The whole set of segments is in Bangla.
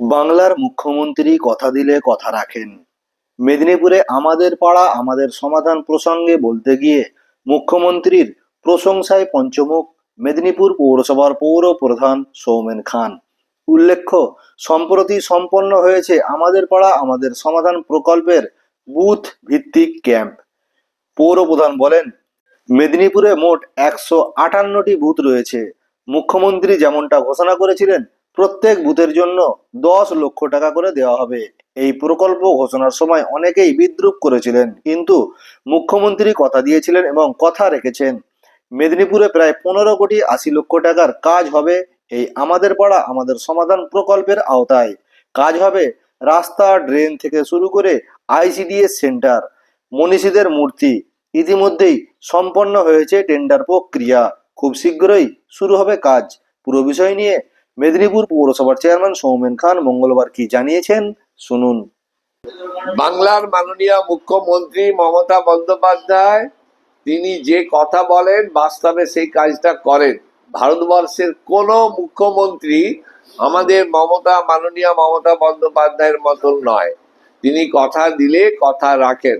বাংলার মুখ্যমন্ত্রী কথা দিলে কথা রাখেন। মেদিনীপুরে আমাদের পাড়া, আমাদের সমাধান প্রসঙ্গে বলতে গিয়ে মুখ্যমন্ত্রীর প্রশংসায় পঞ্চমুখ মেদিনীপুর পৌরসভার পৌর প্রধান সৌমেন খান। উল্লেখ্য, সম্প্রতি সম্পন্ন হয়েছে আমাদের পাড়া, আমাদের সমাধান প্রকল্পের বুথ ভিত্তিক ক্যাম্প। পৌর প্রধান বলেন, মেদিনীপুরে মোট একশো আটান্নটি বুথ রয়েছে। মুখ্যমন্ত্রী যেমনটা ঘোষণা করেছিলেন প্রত্যেক বুথের জন্য দশ লক্ষ টাকা করে দেওয়া হবে। এই প্রকল্প ঘোষণার সময় অনেকেই বিদ্রুপ করেছিলেন, কিন্তু মুখ্যমন্ত্রী কথা দিয়েছিলেন এবং কথা রেখেছেন। মেদিনীপুরে প্রায় পনেরো কোটি আশি লক্ষ টাকার কাজ হবে, এই আমাদের পাড়া, আমাদের সমাধান প্রকল্পের আওতায়। কাজ হবে রাস্তা, ড্রেন থেকে শুরু করে আইসিডিএস সেন্টার। মনীষীদের মূর্তি, ইতিমধ্যেই সম্পন্ন হয়েছে টেন্ডার প্রক্রিয়া। খুব শীঘ্রই শুরু হবে কাজ। পুরো বিষয় নিয়ে মেদিনীপুর পৌরসভার চেয়ারম্যান সৌমেন খান মঙ্গলবার কি জানিয়েছেন, শুনুন। বাংলার মাননীয় মুখ্যমন্ত্রী মমতা বন্দ্যোপাধ্যায়, তিনি যে কথা বলেন বাস্তবে সেই কাজটা করেন। ভারতবর্ষের কোনো মুখ্যমন্ত্রী আমাদের মমতা, মাননীয় মমতা বন্দ্যোপাধ্যায়ের মতন নয়। তিনি কথা দিলে কথা রাখেন।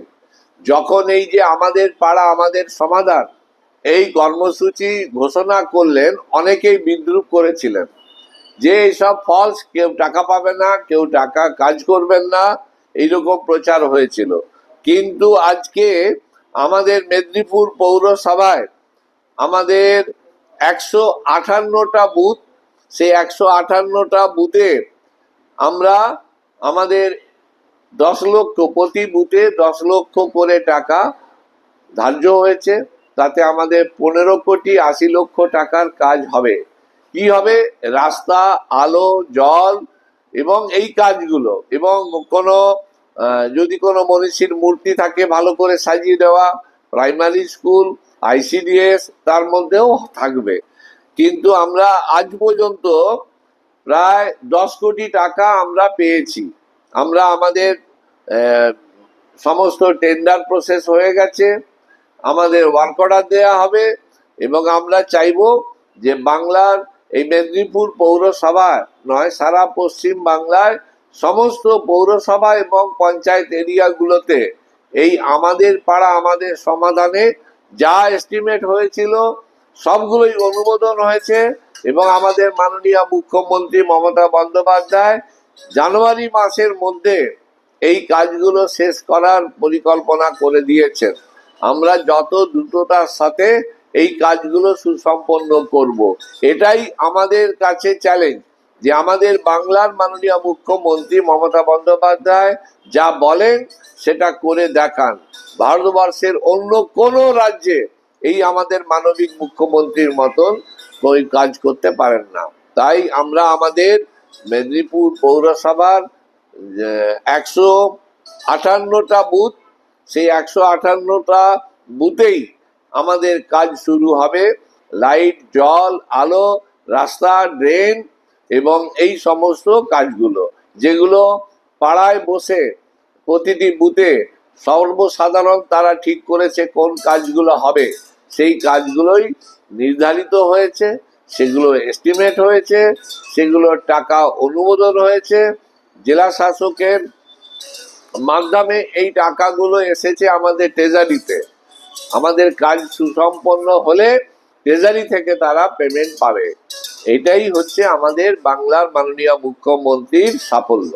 যখন এই যে আমাদের পাড়া, আমাদের সমাধান, এই কর্মসূচি ঘোষণা করলেন, অনেকেই বিদ্রুপ করেছিলেন। যে এসব ফলস কেউ টাকা পাবে না, কেউ টাকা কাজ করবেন না, এইরকম প্রচার হয়েছিল। কিন্তু আজকে আমাদের মেদিনীপুর পৌরসভায় আমাদের একশো আটান্নটা বুথ, সেই একশো আটান্নটা বুথে আমরা আমাদের দশ লক্ষ, প্রতি বুথে দশ লক্ষ করে টাকা ধার্য হয়েছে। তাতে আমাদের পনেরো কোটি আশি লক্ষ টাকার কাজ হবে। কি হবে? রাস্তা, আলো, জল এবং এই কাজগুলো এবং কোনো যদি কোনো মনীষীর মূর্তি থাকে ভালো করে সাজিয়ে দেওয়া, প্রাইমারি স্কুল, আইসিডিএস, তার মধ্যেও থাকবে। কিন্তু আমরা আজ পর্যন্ত প্রায় দশ কোটি টাকা আমরা পেয়েছি। আমরা আমাদের সমস্ত টেন্ডার প্রসেস হয়ে গেছে। আমাদের ওয়ার্ক অর্ডার দেওয়া হবে এবং আমরা চাইব যে বাংলার এই মেদিনীপুর পৌরসভা নয়, সারা পশ্চিম বাংলায় সমস্ত পৌরসভা এবং পঞ্চায়েত এরিয়াগুলোতে এই আমাদের পাড়া, আমাদের সমাধানে যা এস্টিমেট হয়েছিল সবগুলোই অনুমোদন হয়েছে এবং আমাদের মাননীয় মুখ্যমন্ত্রী মমতা বন্দ্যোপাধ্যায় জানুয়ারি মাসের মধ্যে এই কাজগুলো শেষ করার পরিকল্পনা করে দিয়েছেন। আমরা যত দ্রুততার সাথে এই কাজগুলো সুসম্পন্ন করব। এটাই আমাদের কাছে চ্যালেঞ্জ যে আমাদের বাংলার মাননীয় মুখ্যমন্ত্রী মমতা বন্দ্যোপাধ্যায় যা বলেন, সেটা করে দেখান। ভারতবর্ষের অন্য কোনো রাজ্যে এই আমাদের মানবিক মুখ্যমন্ত্রীর মতন ওই কাজ করতে পারেন না। তাই আমরা আমাদের মেদিনীপুর পৌরসভার একশো আটান্নটা বুথ, সেই একশো আটান্নটা বুথেই আমাদের কাজ শুরু হবে লাইট, জল, আলো, রাস্তা, ড্রেন এবং এই সমস্ত কাজগুলো, যেগুলো পাড়ায় বসে প্রতিটি বুথে সর্বসাধারণ তারা ঠিক করেছে কোন কাজগুলো হবে। সেই কাজগুলোই নির্ধারিত হয়েছে, সেগুলো এস্টিমেট হয়েছে সেগুলোর টাকা অনুমোদন হয়েছে। জেলা শাসকের মাধ্যমে এই টাকাগুলো এসেছে আমাদের ট্রেজারিতে আমাদের কাজ সুসম্পন্ন হলে ট্রেজারি থেকে তারা পেমেন্ট পাবে। এটাই হচ্ছে আমাদের বাংলার মাননীয় মুখ্যমন্ত্রীর সাফল্য।